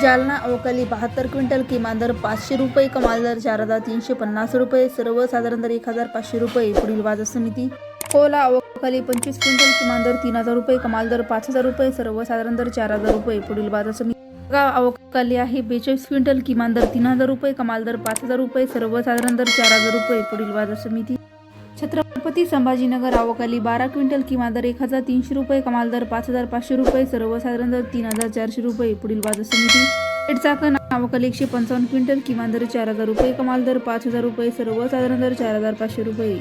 जालना अवकाली बहात्तर क्विंटल किमान दर पाचशे रुपये कमाल दर चार हजार तीनशे पन्नास रुपये सर्वसाधारण दर एक हजार पाचशे रुपये पुढील बाजार समिती. कोला अवकाली पंचवीस क्विंटल किमान दर तीन हजार रुपये कमाल दर पाच हजार रुपये सर्वसाधारण दर चार हजार रुपये पुढील बाजार समिती. गाव अवकाली आहे बेचाळीस क्विंटल किमान दर तीन हजार रुपये कमाल दर पाच हजार रुपये सर्वसाधारण दर चार हजार रुपये पुढील बाजार समिती. छत्रपती संभाजीनगर आवकाली बारा क्विंटल किमान दर एक हजार तीनशे रुपये कमाल दर पाच हजार पाचशे रुपये सर्वसाधारण दर तीन हजार चारशे रुपये पुढील बाजार समिती. पेठ चाकण एकशे पंचावन्न क्विंटल किमान दर चार हजार रुपये कमाल दर पाच हजार रुपये सर्वसाधारण दर चार हजार पाचशे रुपये.